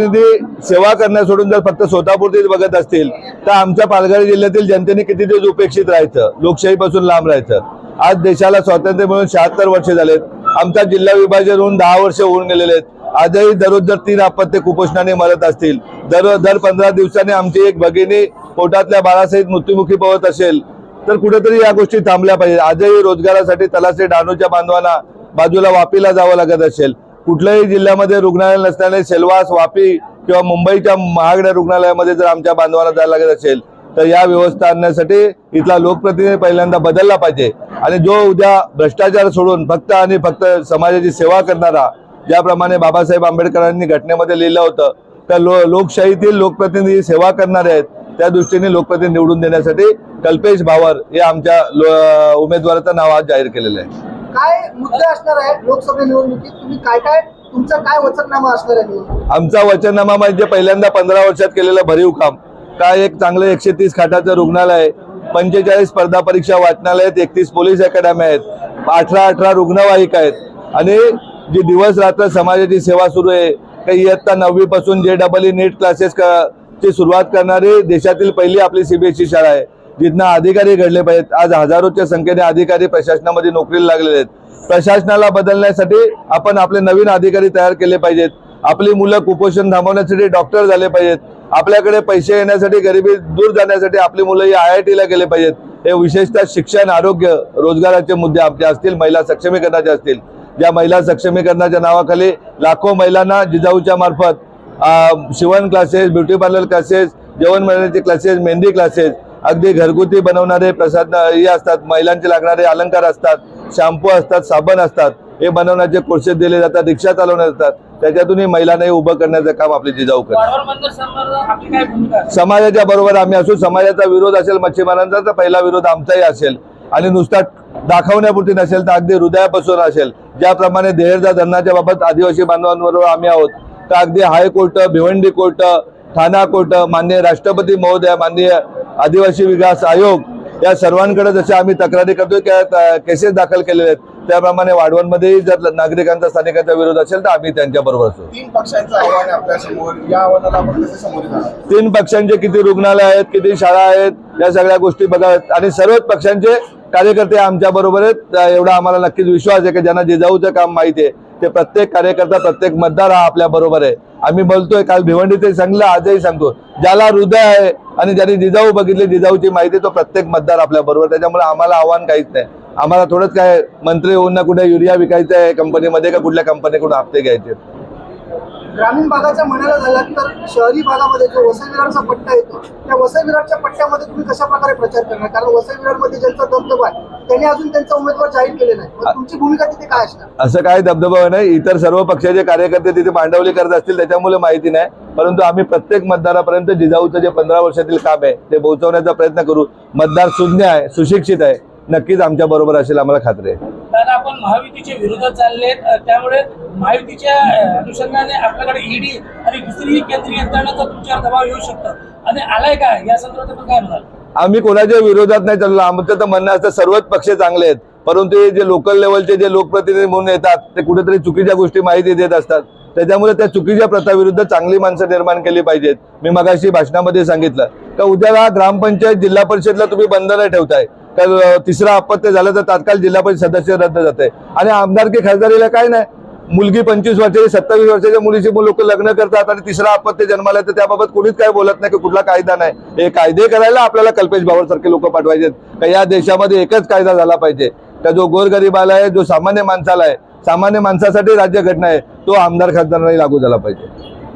लोकप्रतिनिधी सेवा करण्या सोडून जर फक्त स्वतःपुरतीच बघत असतील तर आमच्या पालघर जिल्ह्यातील जनतेने किती दिवस उपेक्षित राहायचं? लोकशाहीपासून लांब राहायचं? आज देशाला स्वातंत्र्य मिळून शहात्तर वर्ष झालेत. आमचा जिल्हा विभाजन होऊन दहा वर्ष होऊन गेलेले आहेत. आजही दररोज जर तीन अपत्य कुपोषणाने मरत असतील दर दर पंधरा दिवसांनी आमची एक भगिनी पोटातल्या बाळासहित मृत्युमुखी पवत असेल तर कुठेतरी या गोष्टी थांबल्या पाहिजे आजही रोजगारासाठी तलासे डानूच्या बांधवांना बाजूला वापीला जावं लागत असेल. कुठल्याही जिल्ह्यामध्ये रुग्णालय नसल्याने सेलवास वापी किंवा मुंबईच्या महागड्या रुग्णालयामध्ये जर आमच्या बांधवांना जायला लागत असेल तर या व्यवस्था आणण्यासाठी इथला लोकप्रतिनिधी पहिल्यांदा बदलला पाहिजे. आणि जो उद्या भ्रष्टाचार सोडून फक्त आणि फक्त समाजाची सेवा करणारा ज्याप्रमाणे बाबासाहेब आंबेडकरांनी घटनेमध्ये लिहिलं होतं तर लो लोकशाहीतील लोकप्रतिनिधी सेवा करणारे आहेत त्या दृष्टीने लोकप्रतिनिधी निवडून देण्यासाठी कल्पेश भावर हे आमच्या लो- उमेदवाराचं नाव आज जाहीर केलेलं आहे. काय मुद्दे असणार आहे लोकसभा निवडणुकीत? तुम्ही काय काय तुमचा काय वचननामा असणार आहे आमचा वचननामा म्हणजे पहिल्यांदा पंधरा वर्षात केलेलं भरीव काम. काय एक चांगलं एकशे तीस खाटाचं रुग्णालय पंचेचाळीस स्पर्धा परीक्षा वाचनालय आहेत एकतीस पोलीस अकॅडमी आहेत अठरा अठरा रुग्णवाहिका आहेत. आणि जी दिवस रात्र समाजाची सेवा सुरू आहे काही इयत्ता नववी पासून जे डबल ई नीट क्लासेस ची सुरुवात करणारी देशातील पहिली आपली सीबीएसई शाळा आहे. जिथनं अधिकारी घडले पाहिजेत. आज हजारोच्या संख्येने अधिकारी प्रशासनामध्ये नोकरीला लागलेले आहेत. प्रशासनाला बदलण्यासाठी आपण आपले नवीन अधिकारी तयार केले पाहिजेत. आपली मुलं कुपोषण थांबवण्यासाठी डॉक्टर झाले पाहिजेत. आपल्याकडे पैसे येण्यासाठी गरिबी दूर जाण्यासाठी आपली मुलं ही आय आय टीला गेले पाहिजेत. हे विशेषतः शिक्षण आरोग्य रोजगाराचे मुद्दे आपले असतील महिला सक्षमीकरणाचे असतील. ज्या महिला सक्षमीकरणाच्या नावाखाली लाखो महिलांना जिजाऊच्या मार्फत शिवण क्लासेस ब्युटी पार्लर क्लासेस जेवण मिळण्याचे क्लासेस मेहंदी क्लासेस अगदी घरगुती बनवणारे प्रसाद हे असतात महिलांचे लागणारे अलंकार असतात शॅम्पू असतात साबण असतात हे बनवण्याचे कोर्सेस दिले जातात रिक्षा चालवण्यात जातात त्याच्यातूनही महिलांनाही उभं करण्याचं काम आपली जिजाऊ करतात? समाजाच्या बरोबर आम्ही असू समाजाचा विरोध असेल मच्छीमारांचा तर पहिला विरोध आमचाही असेल. आणि नुसता दाखवण्यापुरती नसेल तर अगदी हृदयापासून असेल. ज्याप्रमाणे देहरजा धरणाच्या बाबत आदिवासी बांधवांबरोबर आम्ही आहोत. तर अगदी high court Bhiwandi court Thane court माननीय राष्ट्रपती महोदय माननीय आदिवासी विकास आयोग या सर्वांकडे जसे आम्ही तक्रारी करतोय त्या केसेस दाखल केलेले आहेत. त्याप्रमाणे वाढवणमध्येही जर नागरिकांचा स्थानिकांचा विरोध असेल तर आम्ही त्यांच्या बरोबर असू. तीन पक्षांचं आव्हान आहे आपल्यासमोर. या आव्हानाला आपण कसे समोर जाणार? तीन पक्षांचे किती रुग्णालय आहेत किती शाळा आहेत या सगळ्या गोष्टी बघा. आणि सर्वच पक्षांचे कार्यकर्ते आमच्या बरोबर आहेत. एवढा आम्हाला नक्कीच विश्वास आहे की ज्यांना जिजाऊचं काम माहिती आहे ते प्रत्येक कार्यकर्ता प्रत्येक मतदार हा आपल्या बरोबर आहे. आम्ही बोलतोय काल भिवंडीचे सांगलं आजही सांगतो ज्याला हृदय आहे आणि ज्यांनी जिजाऊ बघितली जिजाऊची माहिती तो प्रत्येक मतदार आपल्या बरोबर त्याच्यामुळे आम्हाला आव्हान काहीच नाही. आम्हाला थोडंच काय मंत्री होऊन ना कुठे युरिया विकायचं आहे कंपनीमध्ये का कुठल्या कंपनीकडून हप्ते घ्यायचे? ग्रामीण भागाच्या म्हणायला झालं तर शहरी भागामध्ये जो वसई विरारचा पट्टा येतो त्या वसई विरारच्या पट्ट्यामध्ये तुम्ही कशा प्रकारे प्रचार करणार? कारण वसई विरारमध्ये ज्यांचा दबदबा आहे त्यांनी अजून त्यांचा उमेदवार जाहीर केले नाही. मग तुमची भूमिका तिथे काय असणार? असं काय धबधबा नाही इतर सर्व पक्षाचे कार्यकर्ते तिथे मांडवली करत असतील त्याच्यामुळे माहिती नाही. परंतु आम्ही प्रत्येक मतदारापर्यंत जिजाऊचं जे पंधरा वर्षातील काम आहे ते पोहोचवण्याचा प्रयत्न करू. मतदार सुज्ञ आहे सुशिक्षित आहे नक्कीच आमच्या बरोबर असेल आम्हाला खात्री आहे. दादा आपण महायुतीच्या विरोधात चालले त्यामुळे महायुतीच्या अनुषंगाने आपल्याकडे ईडी आणि दुसरी केंद्रीय यंत्रणाचा तुमच्यावर दबाव येऊ शकतो. आणि आलाय का? या संदर्भात आपण काय म्हणाल? आम्ही कोणाच्या विरोधात नाही चाललो. आमचं तर म्हणणं असतं सर्वच पक्ष चांगले आहेत. परंतु हे जे लोकल लेवलचे जे लोकप्रतिनिधी म्हणून येतात ते कुठेतरी चुकीच्या गोष्टी माहिती देत असतात. त्याच्यामुळे त्या चुकीच्या प्रथाविरुद्ध चांगली माणसं निर्माण केली पाहिजेत. मी मगाशी भाषणामध्ये सांगितलं. का उद्याला ग्रामपंचायत जिल्हा परिषदला तुम्ही बंद नाही ठेवताय. तर तिसरा अपत्य झालं तर तात्काळ जिल्हा परिषद सदस्य रद्द जाते. आणि आमदारकी खासदारीला काय नाही? मुलगी पंचवीस वर्षाची सत्तावीस वर्षाच्या मुलीची लोक लग्न करतात आणि तिसरा अपत्य जन्माला तर त्याबाबत कोणीच काय बोलत नाही की कुठला कायदा नाही. हे कायदे करायला आपल्याला कल्पेश भावर सारखे लोक पाठवायचे या देशामध्ये एकच कायदा झाला पाहिजे. का जो गोरगरिबाला आहे जो सामान्य माणसाला आहे सामान्य माणसासाठी राज्यघटना आहे तो आमदार खासदारांनाही लागू झाला पाहिजे.